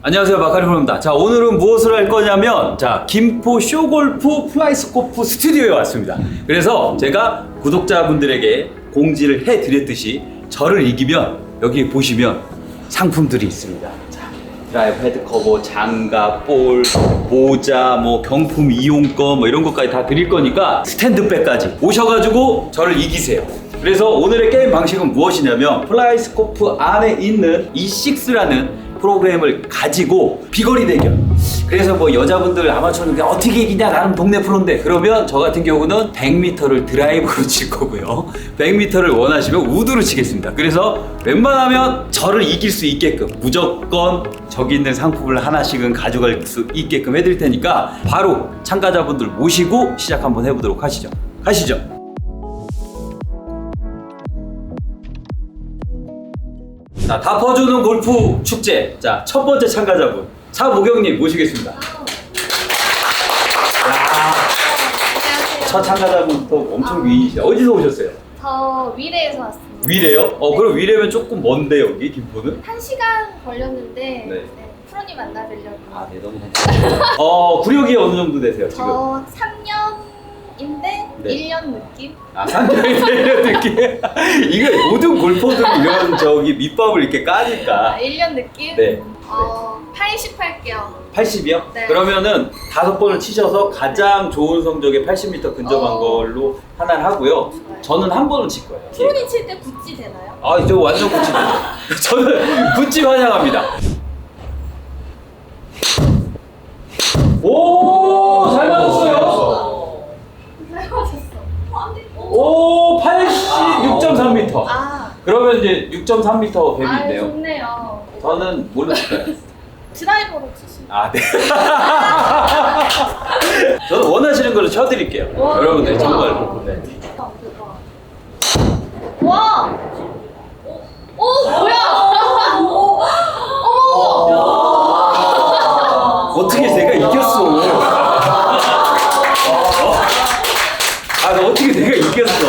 안녕하세요 마카리프로입니다. 자 오늘은 무엇을 할 거냐면 자 김포 쇼골프 플라이스코프 스튜디오에 왔습니다. 그래서 제가 구독자분들에게 공지를 해 드렸듯이 저를 이기면 여기 보시면 상품들이 있습니다. 자 드라이브 헤드 커버, 장갑, 볼, 모자, 뭐 경품 이용권 뭐 이런 것까지 다 드릴 거니까 스탠드백까지 오셔가지고 저를 이기세요. 그래서 오늘의 게임 방식은 무엇이냐면 플라이스코프 안에 있는 E6라는 프로그램을 가지고 비거리 대결. 그래서 뭐 여자분들 아마추어는 어떻게 이기냐 나는 동네 프로인데 그러면 저 같은 경우는 100m를 드라이브로 칠 거고요. 100m를 원하시면 우드로 치겠습니다. 그래서 웬만하면 저를 이길 수 있게끔 무조건 저기 있는 상품을 하나씩은 가져갈 수 있게끔 해드릴 테니까 바로 참가자분들 모시고 시작 한번 해보도록 하시죠. 가시죠. 자, 다 퍼주는 골프 축제. 자, 첫 번째 참가자분. 차보경님 모시겠습니다. 야, 안녕하세요. 첫 참가자분 또 엄청 미인이시다. 어디서 오셨어요? 저 위례에서 왔습니다. 위례요? 어, 그럼 위례면 조금 먼데, 여기, 김포는? 한 시간 걸렸는데 네. 네, 프로님 만나뵈려고. 아, 네, 너무 감사합니다. 어, 구력이 어느 정도 되세요, 지금? 저 3년인데 네. 1년 느낌? 아, 되는 느낌. 이거 모든 골퍼들은 이런 저기 밑밥을 이렇게 아, 까니까. 1년 느낌? 네. 어, 80 할게요. 80이요? 네. 그러면은 다섯 번을 치셔서 가장 좋은 성적에 80m 근접한 어. 걸로 하나를 하고요. 저는 한 번을 칠 거예요. 프로님 칠때 구찌 되나요? 아, 저 완전 구찌 저는 구찌 환영합니다. 오, 잘 맞았어요. 잘 맞았어. 오, 86.3m. 아, 이제 6.3m 뱀이 아 있네요. 좋네요. 저는 칠까요? 드라이버로 치시면. 아, 네. 저는 원하시는 걸로 쳐드릴게요. 와, 여러분들 대박. 정말로. 네. 대박, 대박. 와! 오, 뭐야! 어머! 어떻게 제가 이겼어? 아, 나 어떻게 내가 이겼어?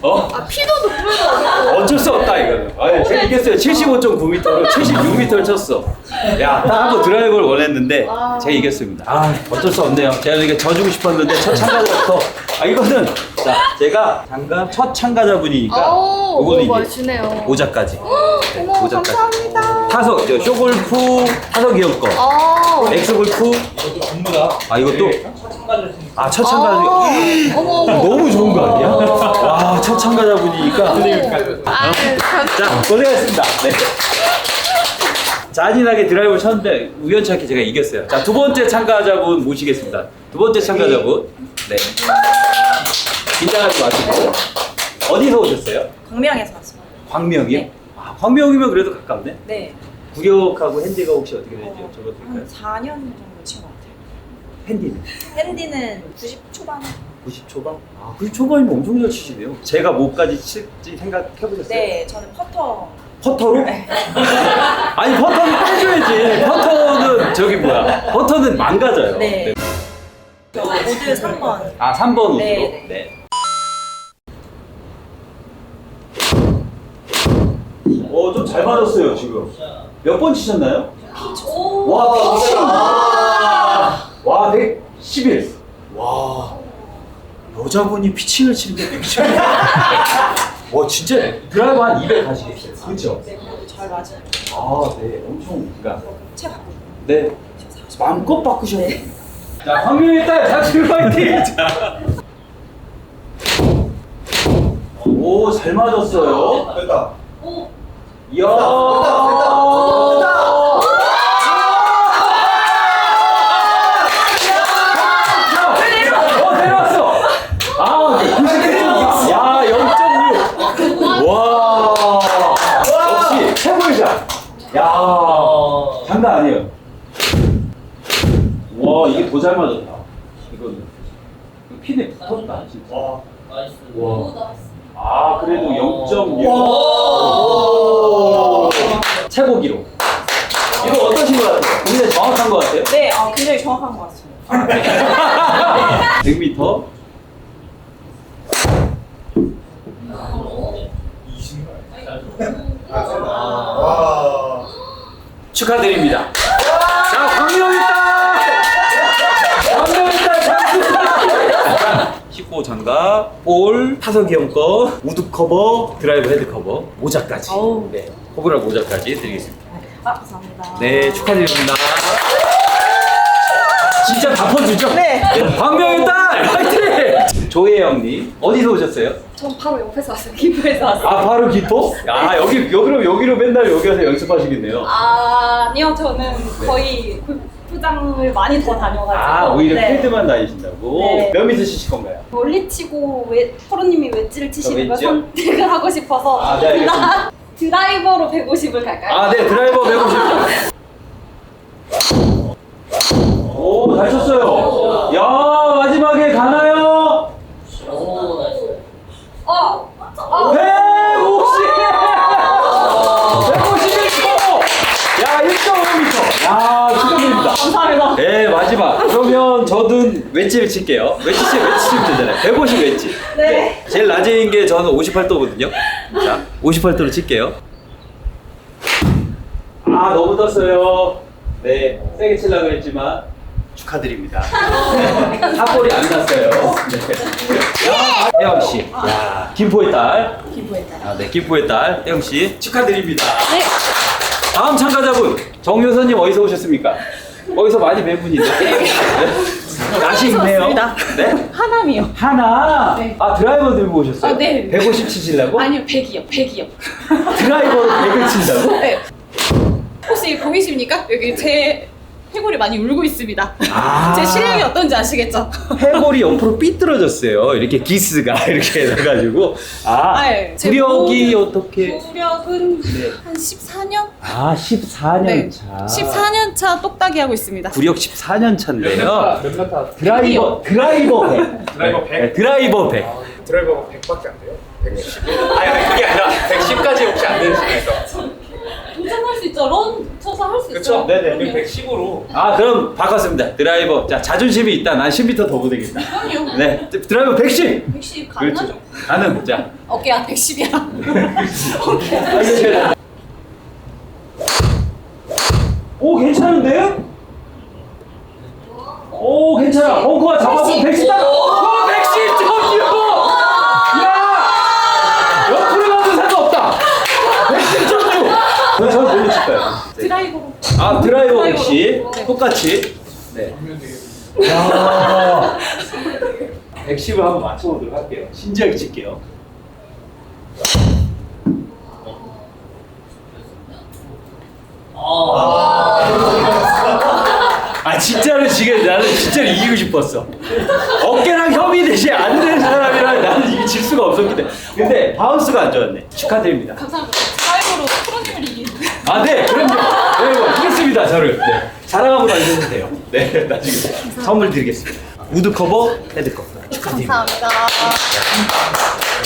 어? 아, 피도 눈물도 없고. 어쩔 수 없다 이거는. 아, 제가 이겼어요. 75.9m로 76m를 쳤어. 야, 딱 하고 드라이버를 원했는데 와. 제가 이겼습니다. 아, 어쩔 수 없네요. 제가 이게 져주고 싶었는데 첫 참가자부터 아 이거는 자 제가 장갑 첫 참가자분이니까 오, 이거는 너무 이제 멋지네요. 모자까지. 네, 어머, 모자까지. 감사합니다. 타석 저 쇼골프 타석 이용권. 아, 엑스골프 아 이것도 아첫 참가자 아, 어머, 어머. 너무 좋은 거 아니야? 와 첫 참가자분이니까 아, 감- 자 고생하셨습니다 네. 잔인하게 드라이브를 쳤는데 우연찮게 제가 이겼어요 자 두 번째 참가자분 모시겠습니다 두 번째 참가자분 네 긴장하지 마시고 어디서 오셨어요? 광명에서 왔습니다. 광명이요? 네. 아, 광명이면 그래도 가깝네 네. 구력하고 핸디가 혹시 어떻게 되는지 어, 여쭤봐도 될까요? 한 4년 정도. 핸디는? 핸디는 90 초반. 90 초반? 아, 90 초반이면 엄청 잘 치시네요. 제가 뭐까지 칠지 생각해보셨어요? 네, 저는 퍼터. 퍼터로? 아니, 퍼터는 빼줘야지. 퍼터는 저기 뭐야. 퍼터는 망가져요. 네. 모드 3번. 아, 3번 옷으로? 네, 네. 어, 좀 잘 맞았어요, 지금. 몇 번 치셨나요? 와, 와, 와, 111. 와, 여자분이 피칭을 치는데 111. 와, 진짜 드라이브 한200 가시겠어요. 그렇죠? 잘 맞아요. 아, 네, 엄청, 그러니까, 체 바꾸고. 네, 마음껏 바꾸셨네. 자, 황민희 딸, 사실 파이팅! 자. 오, 잘 맞았어요. 됐다. 이야. 어, 내려왔어. 아, 91점. 야, 0.6. 와. 역시 최고이자. 야, 장난 아니에요. 와, 이게 더 잘 맞았다. 이거는. 이거 핀에 붙었다, 진짜. 와. 와. 아, 그래도 0.6. 와. 최고 기록. 이거 어떠신 것 같아요? 굉장히 정확한 것 같아요? 네, 어, 굉장히 정확한 것 같습니다. 100m. 와. 축하드립니다. 자, 광명있다! 광명있다! 장수다! 19호 장갑, 볼, 타석이 형거 우드 커버, 드라이브 헤드 커버, 모자까지. 어우. 네, 커버랑 모자까지 드리겠습니다. 아, 감사합니다. 네, 축하드립니다. 진짜 다 퍼주죠? 네. 네 광명의 딸! 화이팅! 조혜영님, 어디서 오셨어요? 전 바로 옆에서 왔어요. 기부에서 왔어요. 아, 바로 기포? 아, 여기, 여기로, 여기로 맨날 여기 와서 연습하시겠네요. 아, 아니요. 저는 거의 골프장을 많이 더 다녀가지고. 아, 오히려 네. 필드만 다니신다고? 네. 몇 미터 치실 건가요? 멀리 치고 웨, 프로님이 웨지를 치시는 걸 웨지요? 선택을 하고 싶어서 아, 네, 알겠습니다. 드라이버로 150을 갈까요? 아, 네, 드라이버 150. 오, 잘 쳤어요. 야, 마지막에 가나 감사합니다. 네, 마지막. 그러면 저는 웨지를 칠게요. 치, 웨지 치면 되잖아요. 150 웨지. 네. 제일 낮은 게 저는 58도거든요. 자, 58도로 칠게요. 아, 너무 떴어요. 네, 세게 치려고 했지만 축하드립니다. 사골이 안 났어요. 네. 야, 혜영 씨. 야, 김포의 딸. 기부에 따라. 아, 네, 김포의 딸 혜영 씨 축하드립니다. 네. 다음 참가자분 정효선님 어디서 오셨습니까? 어디서 많이 뵌 분인데. 네. 맛이 있네요. 왔습니다. 네? 하남이요. 하나. 네. 아 드라이버 들고 오셨어요? 아, 네. 150 치시려고? 아니요, 100이요. 100이요. 드라이버로 100을 친다고? 네. 혹시 보이십니까? 여기 제 해골이 많이 울고 있습니다. 아. 제 실력이 어떤지 아시겠죠? 해골이 옆으로 삐뚤어졌어요. 이렇게 기스가 이렇게 해가지고 아 네, 구력이 몸은- 어떻게? 무력은 네. 한 14년? 아 14년 네. 차. 14년 차 똑딱이 하고 있습니다. 구력 14년 차인데요. 몇몇 타? 드라이버 드라이버 100. 드라이버 100? 네, 드라이버 100. 아, 드라이버 100밖에 안 돼요? 1 1 0 그쵸? 네네 110으로 아, 그럼 바꿨습니다. 드라이버. 자, 자존심이 있다. 난 10m 더 보내겠다. 그럼요. 네, 드- 드라이버 110. 110 가능하죠? 그렇죠. 가능. 자, 어깨야 110이야. 알겠습니다. 오, 괜찮은데? 오, 괜찮아. 벙커가 잡아서 110. 오, 110.6! 야! 옆으로 가도 상관없다. 110.6! 그럼 저는 뭘로 칠까요? 드라이버로. 아, 드라이버. 110. 네. 똑같이. 네. 야 110을 한번 맞춰보도록 할게요. 진지하게 칠게요. 아 진짜로 지금 나는 진짜로 이기고 싶었어. 어깨랑 협의 대신 안 되는 사람이랑 나는 질 수가 없었기 때문에. 근데 바운스가 안 좋았네. 축하드립니다. 감사합니다. 드라이버로 이기는. 아, 네, 그럼요. 네, 뭐, 이겼습니다, 저를. 네. 자랑하고 다니셔도 돼요. 네, 나중에 선물 드리겠습니다. 우드 커버, 헤드 커버. 축하드립니다. 감사합니다.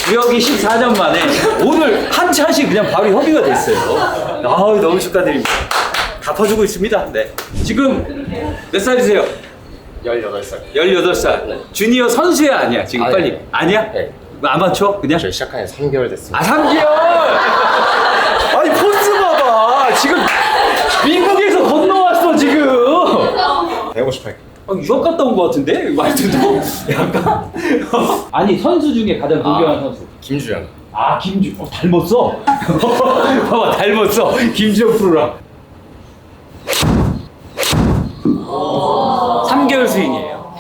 구역이 14년 만에 오늘 한 차씩 그냥 바로 협의가 됐어요. 아, 너무 축하드립니다. 다 퍼주고 있습니다. 네. 지금 몇 살이세요? 18살 18살. 주니어 선수야, 아니야? 지금 아, 빨리. 네. 아니야? 네. 뭐 아마추어? 그냥? 저희 시작한 지 3개월 됐습니다 아, 3개월! 아니, 봐 봐! 지금 미국에서 건너왔어, 지금! 158 아, 유학 갔다 온 것 같은데? 말투도 약간. 아니, 선수 중에 가장 존경하는 선수. 김주현 아, 김주. 어, 닮았어? 봐봐, 닮았어. 김주현 프로랑. 3개월 스윙이에요.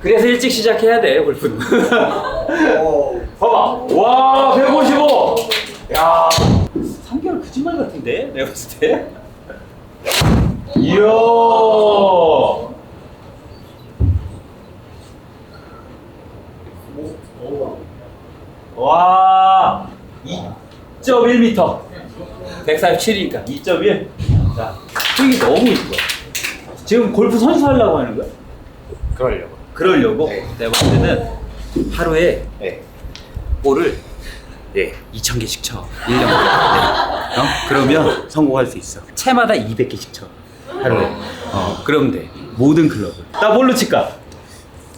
그래서 일찍 시작해야 돼, 골프는. 봐봐. 와, 155! 야 3개월 거짓말 같은데? 내가 봤을 때? 이야! 와 2.1m 147이니까 2.1 자, 스윙이 너무 이뻐 지금 골프 선수 하려고 하는 거야? 그러려고 그러려고? 네. 내가 볼 때는 하루에 네 볼을 예, 2,000개씩 쳐 1년 네. 어? 그러면 성공할 수 있어 채마다 200개씩 쳐 하루에 어, 그러면 돼 모든 클럽을 나 뭘로 칠까?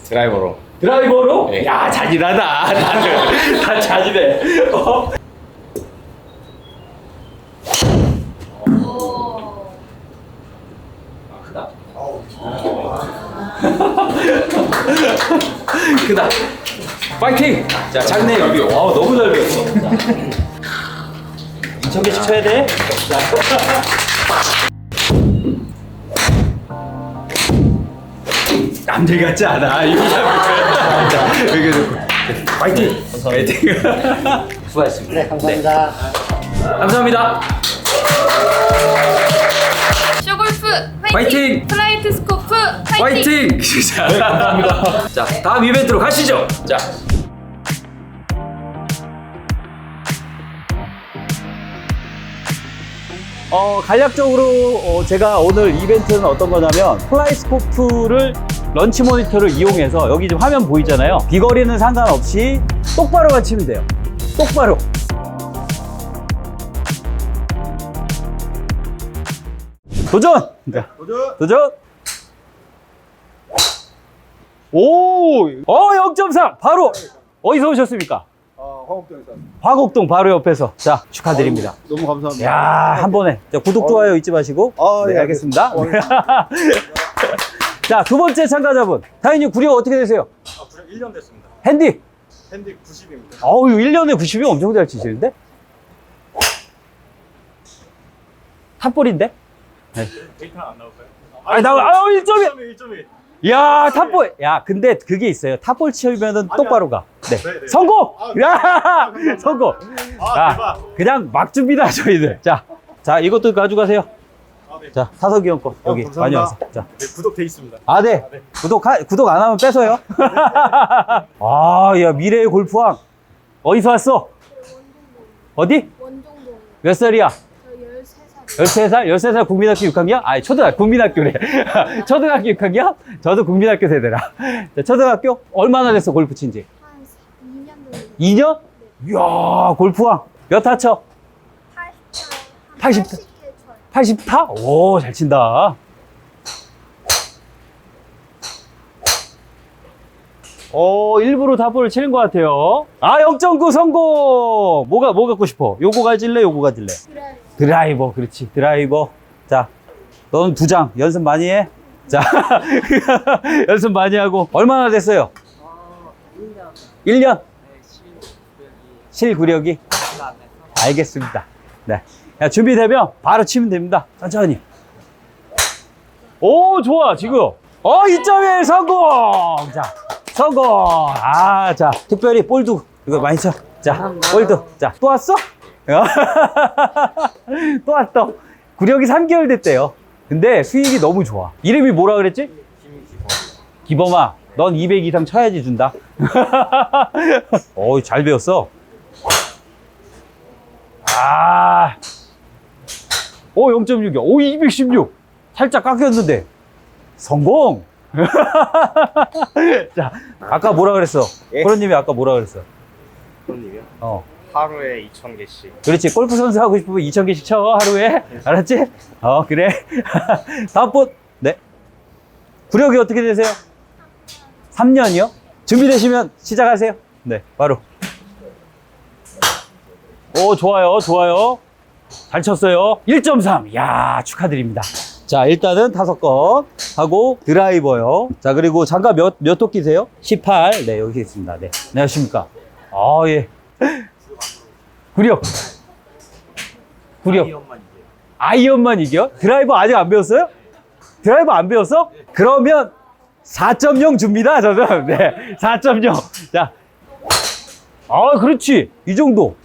드라이버로 드라이버로? 네. 야 잔인하다 나는 다 잔인해 어? 크다. 크다. 파이팅! 자, 작네, 여기. 와, 너무 잘 배웠어. 2,000개씩 쳐야 돼. 남들 같지 않아. 이거 이렇게 놓고. 파이팅! 파이팅! 수고하셨습니다. 네, 감사합니다. 감사합니다. 쇼골프 화이팅! 화이팅! 플라이트 스코프 화이팅! 파이팅! 자, 감사합니다. 자, 다음 이벤트로 가시죠. 자. 어, 간략적으로 어, 제가 오늘 이벤트는 어떤 거냐면 플라이스코프를 런치 모니터를 이용해서 여기 지금 화면 보이잖아요. 비거리는 상관없이 똑바로만 치면 돼요. 똑바로. 도전! 자, 도전! 도전! 오! 어, 0.3! 바로! 어디서 오셨습니까? 아, 화곡동에서 화곡동 바로 옆에서. 자, 축하드립니다. 너무 감사합니다. 야, 한 번에. 자, 구독, 좋아요 잊지 마시고. 아, 네, 예, 알겠습니다. 알겠습니다. 자, 두 번째 참가자분. 다인님 구력 어떻게 되세요? 아, 불 1년 됐습니다. 핸디. 핸디 90입니다. 어우, 1년에 90이 엄청 잘 치시는데? 탑볼인데? 데이터는 안 나올까요? 아니, 나, 아유, 1점이! 1.1, 1.1. 야, 탑볼. 야, 근데 그게 있어요. 탑볼 치면은 똑바로 가. 네. 네, 네. 성공! 아, 야! 감사합니다. 성공! 아, 야, 대박. 그냥 막 줍니다, 저희들. 자, 자, 이것도 가져가세요. 아, 네. 자, 사석이 형 거. 여기 감사합니다. 많이 와서. 자. 네, 구독돼 있습니다. 아, 네. 구독, 구독 안 하면 뺏어요. 아, 야, 미래의 골프왕. 어디서 왔어? 어디? 원종동 몇 살이야? 저 13살 13살? 13살 국민학교 6학년? 아니, 초등학교, 국민학교래. 초등학교 6학년? 저도 국민학교 세대라. 자, 초등학교? 얼마나 됐어, 골프 친 지? 한 2년 정도 2년? 이야, 골프왕. 몇 타 쳐? 80살 80 80개 쳐요 80타? 오, 잘 친다. 어, 일부러 답을 치는 것 같아요. 아, 0.9 성공! 뭐가, 뭐 갖고 싶어? 요거 가질래? 요거 가질래? 그래 드라이버, 그렇지. 드라이버. 자, 너는 두 장. 연습 많이 해. 자, 연습 많이 하고. 얼마나 됐어요? 1년. 1년? 실구력이? 알겠습니다. 네. 야, 준비되면 바로 치면 됩니다. 천천히. 오, 좋아, 지금. 어, 2.1 성공! 자, 성공! 아, 자, 특별히 볼도 이거 많이 쳐. 자, 볼도. 자, 또 왔어? 또 왔어. 구력이 3개월 됐대요. 근데 스윙이 너무 좋아. 이름이 뭐라 그랬지? 기범아, 넌 200 이상 쳐야지 준다. 어우, 잘 배웠어. 아. 오, 0.6이야. 오, 216. 살짝 깎였는데. 성공! 자, 아까 뭐라 그랬어? 예? 코로님이 아까 뭐라 그랬어? 손님이요? 어. 하루에 2,000개씩. 그렇지. 골프 선수 하고 싶으면 2,000개씩 쳐, 하루에. 알았지? 어, 그래. 다음 분. 네. 구력이 어떻게 되세요? 3년이요? 준비되시면 시작하세요. 네, 바로. 오, 좋아요, 좋아요. 잘 쳤어요. 1.3. 야 축하드립니다. 자, 일단은 다섯 건 하고 드라이버요. 자, 그리고 장갑 몇, 몇 토끼세요? 18. 네, 여기 있습니다. 네. 안녕하십니까. 아, 예. 구력. 구력. 아이언만 이겨? 드라이버 아직 안 배웠어요? 드라이버 안 배웠어? 그러면 4.0 줍니다, 저는. 네. 4.0. 자. 아, 그렇지. 이 정도.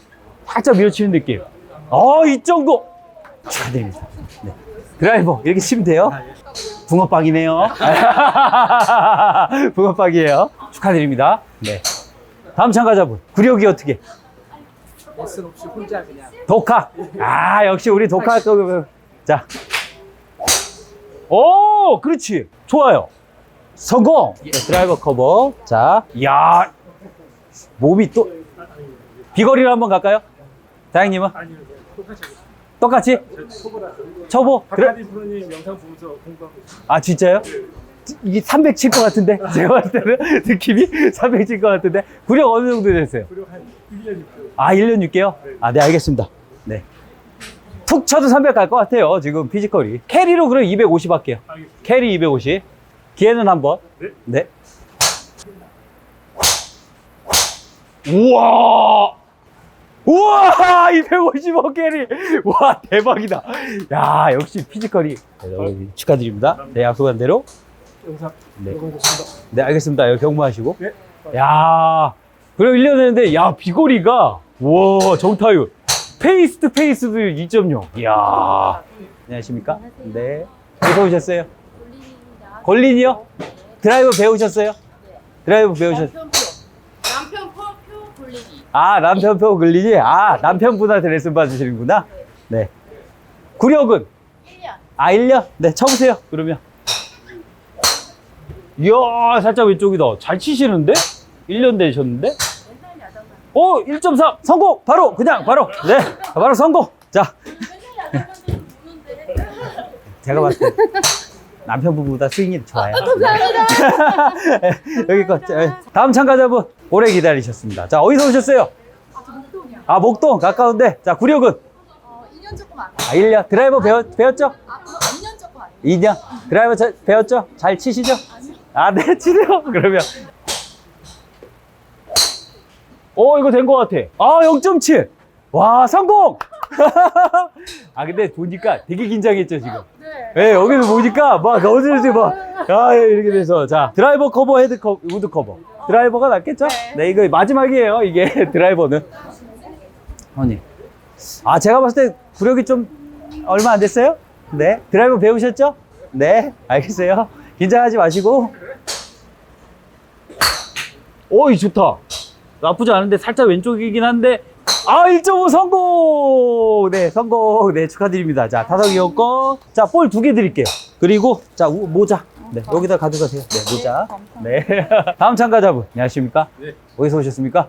살짝 밀어치는 느낌. 어, 이 정도. 축하드립니다. 네. 드라이버, 이렇게 치면 돼요. 붕어빵이네요. 붕어빵이에요. 축하드립니다. 네. 다음 참가자분. 구력이 어떻게? 레슨 없이 혼자 그냥 독학. 아, 역시 우리 독학. 거 자. 오, 그렇지. 좋아요. 성공. 네, 드라이버 커버. 자, 야 몸이 또 비거리로 한번 갈까요? 다행님은 아니요 똑같이 하고 똑같이 초보라 초보. 그래? 박하디 프로님 영상 보면서 공부하고 있어요 아 진짜요? 이게 300칠것 같은데 제가 봤을 때는 느낌이 300칠것 같은데 구력 어느 정도 됐어요? 그리고 한 1년 6개월 아 1년 6개월? 아네 알겠습니다. 네. 툭 쳐도 300 갈 것 같아요. 지금 피지컬이. 캐리로 그럼 250 할게요. 알겠습니다. 캐리 250. 기회는 한 번. 네. 네. 우와! 우와! 255 캐리! 와, 대박이다. 야, 역시 피지컬이. 네, 축하드립니다. 네, 약속한 대로. 영상 네. 네, 알겠습니다. 여기 경무하시고. 네. 야, 그럼 1년 했는데, 야, 비거리가, 와, 정타율. 페이스 투 페이스도 2.0. 이야. 안녕하십니까? 네. 어디서 오셨어요? 걸린이요? 드라이버 배우셨어요? 드라이버 배우셨어요? 남편 표. 아, 남편표 걸리니? 아, 남편분한테 레슨 받으시는구나? 네. 구력은? 1년. 아, 1년? 네, 쳐보세요, 그러면. 이야, 살짝 왼쪽이다. 잘 치시는데? 1년 되셨는데? 오, 1.3 성공! 바로, 그냥, 바로. 네, 바로 성공! 자. 제가 봤을 때 남편분보다 스윙이 좋아요. 감사합니다. 여기 거. 자, 다음 참가자분 오래 기다리셨습니다. 자, 어디서 오셨어요? 아, 목동 가까운데. 자, 구력은? 어, 2년 조금 안. 아, 1년. 드라이버 배웠, 배웠죠? 아, 2년 조금 안. 2년. 드라이버 자- 배웠죠? 잘 치시죠? 아, 네, 치세요. 그러면. 오, 이거 된 것 같아. 아, 0.7. 와, 성공! 아, 근데 보니까 되게 긴장했죠, 지금. 네. 예, 여기서 보니까 막 어디서 막, 아, 이렇게 돼서. 자, 드라이버 커버, 헤드 커버, 우드 커버. 드라이버가 낫겠죠? 네, 이거 마지막이에요, 이게 드라이버는. 언니. 아, 제가 봤을 때 구력이 좀 얼마 안 됐어요? 네. 드라이버 배우셨죠? 네. 알겠어요. 긴장하지 마시고. 오이, 좋다. 나쁘지 않은데 살짝 왼쪽이긴 한데 아 1.5 성공! 네 성공. 네 축하드립니다. 자 타석이었고 자볼 두 개 드릴게요. 그리고 자 우- 모자. 네 여기다 가져가세요. 네 모자. 네. 다음 참가자분 안녕하십니까? 네. 어디서 오셨습니까?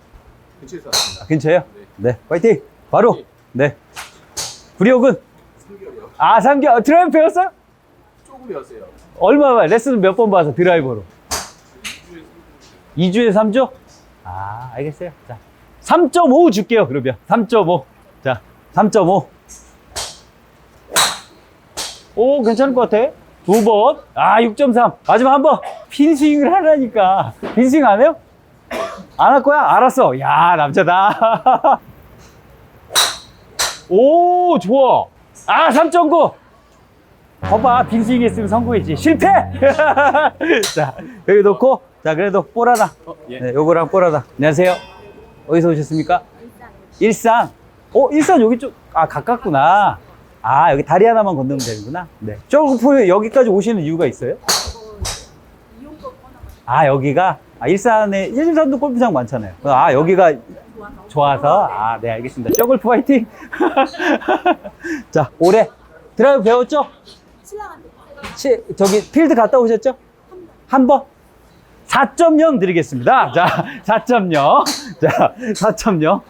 근처에서 왔습니다. 아, 근처에요? 네. 파이팅! 바로! 네. 구력은? 3개월이요. 아 3개월 드라이브 배웠어요? 조금 배웠어요. 얼마 만 레슨 몇 번 봐서 드라이버로? 2주에 3주? 아, 알겠어요. 자, 3.5 줄게요, 그러면. 3.5. 자, 3.5. 오, 괜찮을 것 같아. 두 번. 아, 6.3. 마지막 한 번. 핀 스윙을 하라니까. 핀 스윙 안 해요? 안 할 거야? 알았어. 야, 남자다. 오, 좋아. 아, 3.9. 거봐, 빈 스윙 했으면 성공했지. 실패! 자, 여기 놓고, 자, 그래도 볼 하나. 어, 예. 네, 요거랑 볼 하나. 안녕하세요. 어디서 오셨습니까? 일산. 어, 일산 여기 좀, 아, 가깝구나. 아, 여기 다리 하나만 건너면 되는구나. 네. 저그 여기까지 오시는 이유가 있어요? 아, 여기가? 아, 일산에, 일산도 골프장 많잖아요. 아, 여기가 좋아서? 아, 네, 알겠습니다. 저골프 화이팅! 자, 올해 드라이브 배웠죠? 시, 저기 필드 갔다 오셨죠? 한 번? 4.0 드리겠습니다. 자, 4.0. 자, 4.0.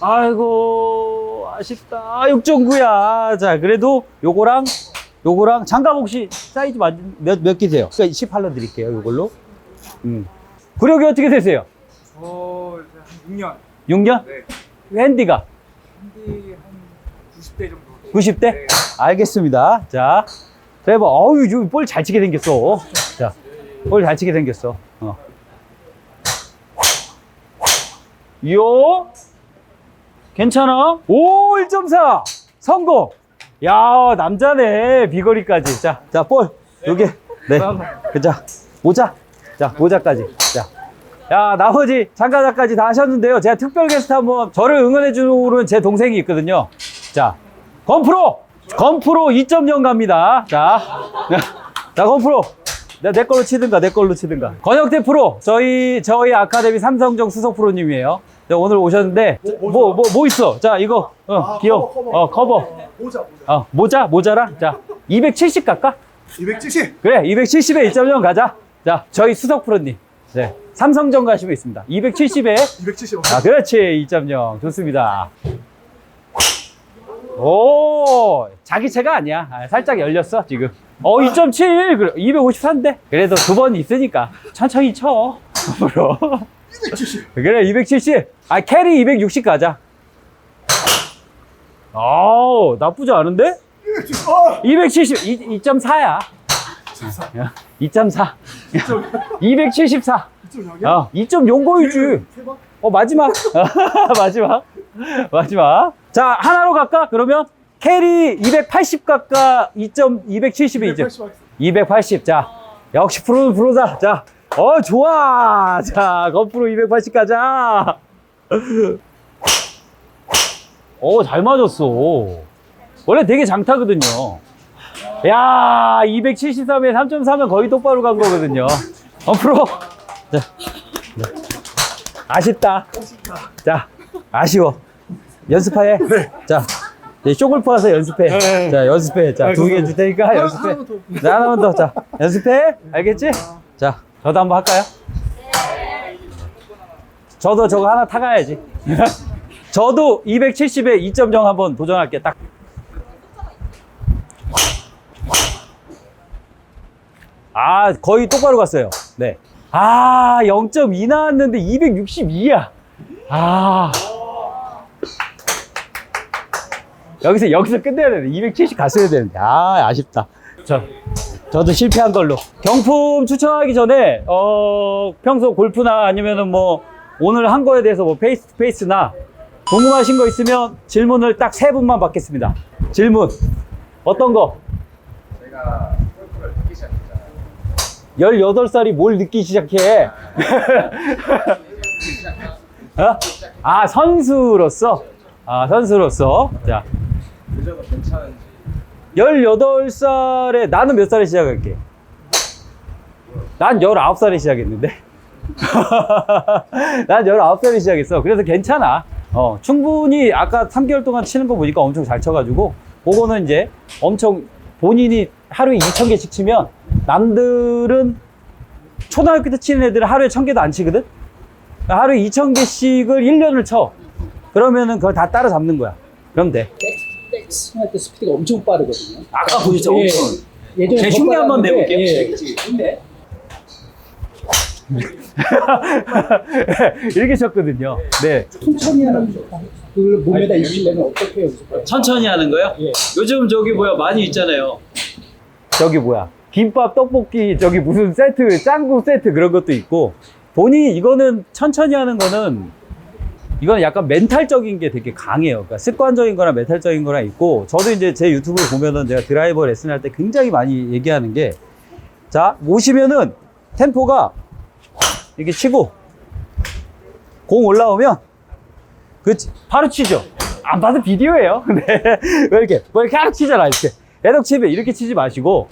아이고, 아쉽다. 6.9야. 자, 그래도 요거랑, 요거랑 장갑 혹시 사이즈 맞, 몇, 몇 개세요? 그러니까 18로 드릴게요, 요걸로. 음. 구력이 어떻게 되세요? 저 이제 한 6년. 6년? 네. 핸디가 한디 한 90대 정도. 90대? 네. 알겠습니다. 자, 드라이버, 어우, 볼잘 치게 생겼어. 자, 볼 잘 치게 생겼어. 어. 요? 괜찮아? 오, 1.4! 성공! 야, 남자네. 비거리까지. 자, 자, 볼. 요게. 네. 자, 모자. 자, 모자까지. 자. 야, 나머지 참가자까지 다 하셨는데요. 제가 특별 게스트 한번 저를 응원해 주는 제 동생이 있거든요. 자, 건프로! 건프로 2.0 갑니다. 자, 자, 건프로. 내, 내 걸로 치든가, 내 걸로 치든가. 권혁태 프로, 저희, 저희 아카데미 삼성정 수석 프로님이에요. 자, 오늘 오셨는데, 뭐, 뭐, 뭐 있어? 자, 이거, 어, 귀여워. 어, 커버. 모자 모자. 어, 모자, 모자랑, 자, 270 갈까? 270. 그래, 270에 2.0 가자. 자, 저희 수석 프로님. 네. 삼성정 가시면 있습니다. 270에 270. 아, 그렇지. 2.0. 좋습니다. 오, 자기 채가 아니야. 아, 살짝 열렸어, 지금. 어, 2.7. 그래, 253인데. 그래도 두 번 있으니까 천천히 쳐. 앞으로. 270. 그래, 270. 아, 캐리 260 가자. 어 나쁘지 않은데? 270, 2.4야. 2.4. 274. 어, 2.0 거이지. 어, 마지막. 마지막. 마지막. 자, 하나로 갈까? 그러면 캐리 280 갈까? 2.270이 이제. 280. 자, 역시 프로는 프로다. 자, 어, 좋아. 자, 거프로 280 가자. 어, 잘 맞았어. 원래 되게 장타거든요. 야, 273에 3.3은 거의 똑바로 간 거거든요. 어, 프로. 자, 네. 아쉽다. 자, 아쉬워. 연습해. 자, 이제 쇼골프 와서 연습해. 자, 연습해. 자, 두 개 줄 테니까 연습해. 자, 하나만 더. 자, 연습해. 알겠지? 자, 저도 한번 할까요? 저도 저거 하나 타가야지. 저도 270에 2.0 한번 도전할게. 딱. 아, 거의 똑바로 갔어요. 네. 아, 0.2 나왔는데 262야. 아. 여기서, 여기서 끝내야 되는데. 270 갔어야 되는데. 아, 아쉽다. 저, 저도 실패한 걸로. 경품 추천하기 전에, 어, 평소 골프나 아니면은 뭐, 오늘 한 거에 대해서 뭐 페이스 투 페이스나 궁금하신 거 있으면 질문을 딱 세 분만 받겠습니다. 질문. 어떤 거? 제가 골프를 듣기 시작했잖아요. 18살이 뭘 늦기 시작해? 어? 아, 선수로서? 아, 선수로서. 자, 늦어도 괜찮은지 18살에, 나는 몇 살에 시작할게? 난 19살에 시작했는데. 난 19살에 시작했어. 그래서 괜찮아. 어, 충분히 아까 3개월 동안 치는 거 보니까 엄청 잘 쳐가지고, 그거는 이제 엄청 본인이 하루에 2,000개씩 치면, 남들은 초등학교 때 치는 애들은 하루에 1,000개도 안 치거든? 하루에 2,000개씩을 1년을 쳐. 그러면은 그걸 다 따라잡는 거야. 그럼 돼. 백스윙 할 때 스피드가 엄청 빠르거든요. 아까 보셨죠? 예. 예전에 제더 흉내 한번 내볼게요. 예. 흉내. 이렇게 쳤거든요. 네. 천천히 하는 그걸 몸에다 입히려면 어떻게 연습해요? 천천히 하는 거요? 예. 요즘 저기 뭐야 많이 있잖아요. 저기 뭐야 김밥 떡볶이 저기 무슨 세트 짱구 세트 그런 것도 있고 본인이 이거는 천천히 하는 거는 이거는 약간 멘탈적인 게 되게 강해요. 그러니까 습관적인 거나 멘탈적인 거나 있고 저도 이제 제 유튜브를 보면은 제가 드라이버 레슨 할 때 굉장히 많이 얘기하는 게 자, 오시면은 템포가 이렇게 치고 공 올라오면 그 바로 치죠. 안 봐도 비디오예요. 네. 왜 이렇게 뭐 이렇게 하락 치잖아 이렇게. 애덕 치면 이렇게 치지 마시고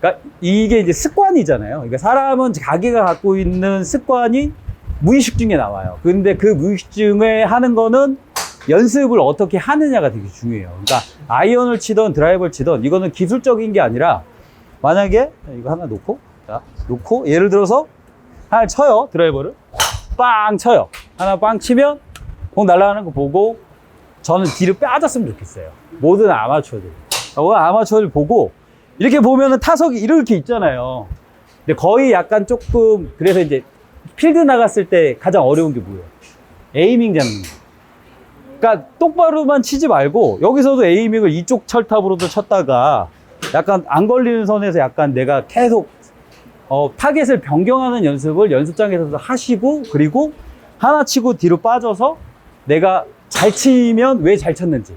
그러니까 이게 이제 습관이잖아요. 그러니까 사람은 자기가 갖고 있는 습관이 무의식 중에 나와요. 근데 그 무의식 중에 하는 거는 연습을 어떻게 하느냐가 되게 중요해요. 그러니까 아이언을 치던 드라이버를 치던 이거는 기술적인 게 아니라 만약에 이거 하나 놓고 자 놓고 예를 들어서 하나 쳐요 드라이버를. 빵 쳐요. 하나 빵 치면 공 날아가는 거 보고 저는 뒤로 빠졌으면 좋겠어요. 모든 아마추어들 어, 아마추어들 보고 이렇게 보면은 타석이 이렇게 있잖아요. 근데 거의 약간 조금 그래서 이제 필드 나갔을 때 가장 어려운 게 뭐예요? 에이밍 잡는 거. 그러니까 똑바로만 치지 말고 여기서도 에이밍을 이쪽 철탑으로도 쳤다가 약간 안 걸리는 선에서 약간 내가 계속 어, 타겟을 변경하는 연습을 연습장에서도 하시고 그리고 하나 치고 뒤로 빠져서 내가 잘 치면 왜 잘 쳤는지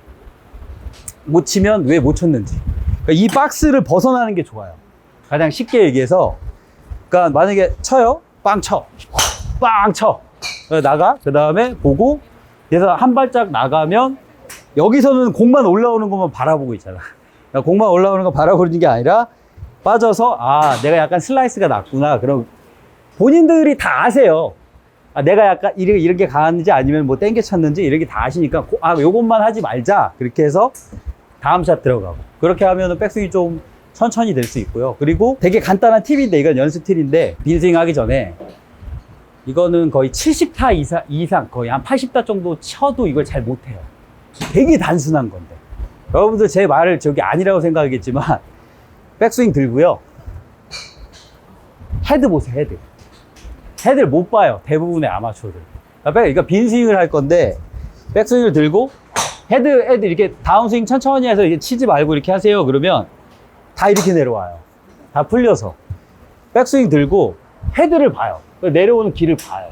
못 치면 왜 못 쳤는지. 그러니까 이 박스를 벗어나는 게 좋아요. 가장 쉽게 얘기해서. 그러니까 만약에 쳐요 빵 쳐 빵 쳐. 나가. 그 다음에 보고 그래서 한 발짝 나가면 여기서는 공만 올라오는 것만 바라보고 있잖아. 그러니까 공만 올라오는 거 바라보는 게 아니라 빠져서 아 내가 약간 슬라이스가 낮구나. 그럼 본인들이 다 아세요. 아, 내가 약간 이렇게, 이렇게 가는지 아니면 뭐 땡겨 쳤는지 이렇게 다 아시니까 고- 아 요것만 하지 말자. 그렇게 해서 다음 샷 들어가고. 그렇게 하면은 백스윙이 좀 천천히 될 수 있고요 그리고 되게 간단한 팁인데 이건 연습 팁인데 빈스윙 하기 전에 이거는 거의 70타 이상, 이상 거의 한 80타 정도 쳐도 이걸 잘 못해요 되게 단순한 건데 여러분들 제 말을 저기 아니라고 생각하겠지만 백스윙 들고요. 헤드 보세요, 헤드. 헤드를 못 봐요, 대부분의 아마추어들. 그러니까 빈스윙을 할 건데, 백스윙을 들고, 헤드, 헤드 이렇게 다운스윙 천천히 해서 이게 치지 말고 이렇게 하세요. 그러면 다 이렇게 내려와요. 다 풀려서. 백스윙 들고 헤드를 봐요. 내려오는 길을 봐요.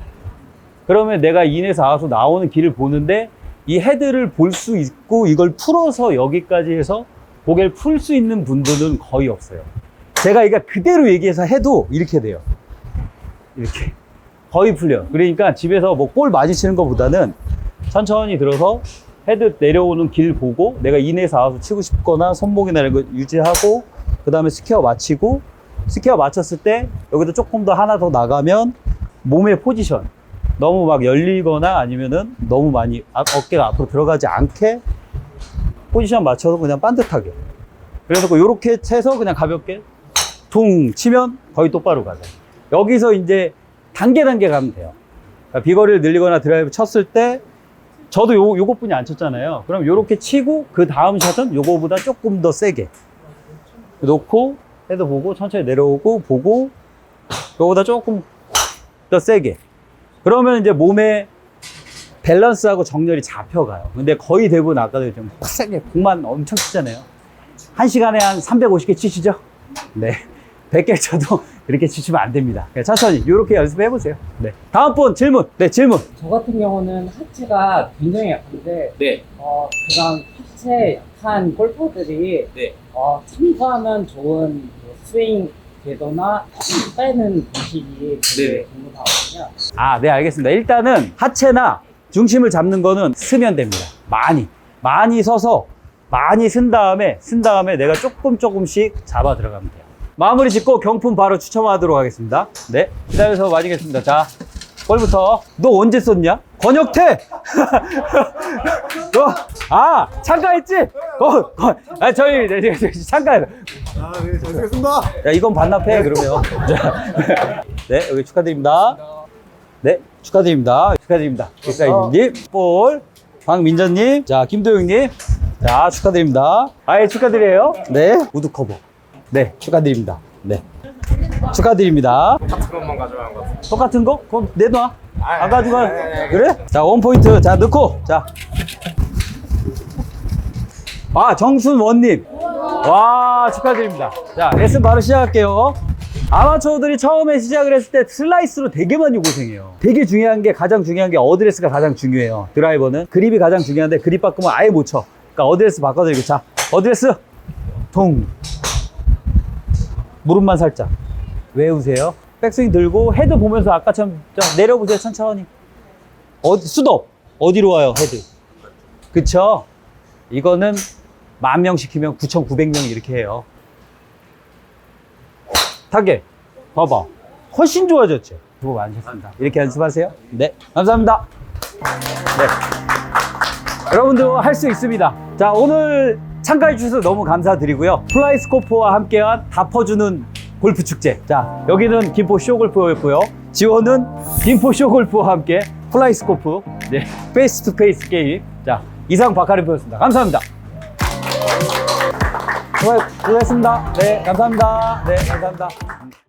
그러면 내가 인에서 아웃으로 나오는 길을 보는데 이 헤드를 볼 수 있고 이걸 풀어서 여기까지 해서 고개를 풀 수 있는 분들은 거의 없어요. 제가 이거 그대로 얘기해서 해도 이렇게 돼요. 이렇게. 거의 풀려. 그러니까 집에서 뭐 볼 많이 치는 것보다는 천천히 들어서 헤드 내려오는 길 보고 내가 인에서 아웃을 치고 싶거나 손목이나 이런 거 유지하고 그 다음에 스퀘어 맞히고 스퀘어 맞췄을 때 여기도 조금 더 하나 더 나가면 몸의 포지션 너무 막 열리거나 아니면은 너무 많이 아- 어깨가 앞으로 들어가지 않게 포지션 맞춰서 그냥 반듯하게. 그래서 이렇게 해서 그냥 가볍게 퉁 치면 거의 똑바로 가죠 여기서 이제 단계 단계 가면 돼요. 그러니까 비거리를 늘리거나 드라이브 쳤을 때 저도 요, 요것뿐이 안 쳤잖아요 그럼 요렇게 치고 그 다음 샷은 요거보다 조금 더 세게 놓고 헤드 보고 천천히 내려오고 보고 요거보다 조금 더 세게 그러면 이제 몸에 밸런스하고 정렬이 잡혀가요. 근데 거의 대부분 아까도 좀 빡세게 공만 엄청 치잖아요. 한 시간에 한 350개 치시죠? 네. 100개 쳐도 이렇게 치시면 안 됩니다. 천천히 이렇게 연습해 보세요. 네. 다음 분 질문. 네, 질문. 저 같은 경우는 하체가 굉장히 약한데 네. 어, 그런 하체 약한 골퍼들이 네. 어, 참고하면 좋은 뭐 스윙 궤도나 힘 빼는 방식이 되게 네네. 궁금하거든요. 아, 네, 알겠습니다. 일단은 하체나 중심을 잡는 거는 쓰면 됩니다. 많이. 많이 서서 많이 쓴 다음에, 쓴 다음에 내가 조금 조금씩 잡아 들어가면 돼요. 마무리 짓고 경품 바로 추첨하도록 하겠습니다. 네. 기다려서 마치겠습니다. 자, 볼부터. 너 언제 썼냐? 권혁태! 너, 아, 참가 했지? 어, 거, 아, 저희, 네, 네, 네, 참가해. 아, 네, 잘 쓰겠습니다. 야, 이건 반납해, 그러면. 자, 네, 여기 축하드립니다. 네, 축하드립니다. 축하드립니다. 백사이님, 볼, 박민전님, 자, 김도영님, 자, 축하드립니다. 아예 축하드려요. 네, 우드 커버. 네, 축하드립니다. 네. 축하드립니다. 같은 것만 가져가는 것 같아요. 똑같은 거? 그럼 내놔. 아니, 안 가져가. 아니, 아니, 아니. 그래? 자, 원 포인트. 자, 넣고. 자. 아, 정순원님. 와, 축하드립니다. 자, 레슨 바로 시작할게요. 아마추어들이 처음에 시작을 했을 때 슬라이스로 되게 많이 고생해요. 되게 중요한 게, 가장 중요한 게 어드레스가 가장 중요해요. 드라이버는. 그립이 가장 중요한데, 그립 바꾸면 아예 못 쳐. 그러니까 어드레스 바꿔드리고. 자, 어드레스. 통. 무릎만 살짝. 외우세요. 백스윙 들고 헤드 보면서 아까처럼 좀 내려보세요 천천히. 어디 수도 어디로 와요 헤드? 그쵸? 이거는 만 명 시키면 9,900명 이렇게 해요. 타겟 봐봐 훨씬 좋아졌죠. 수고 많으셨습니다. 이렇게 연습하세요. 네 감사합니다. 네 여러분도 할 수 있습니다. 자 오늘 참가해 주셔서 너무 감사드리고요. 플라이스코프와 함께한 다 퍼주는 골프 축제. 자, 여기는 김포 쇼골프였고요. 지원은 김포 쇼골프와 함께 플라이스코프, 네, 페이스 투 페이스 게임. 자, 이상 박하림표였습니다. 감사합니다. 수고- 수고했습니다. 네, 감사합니다. 네, 감사합니다.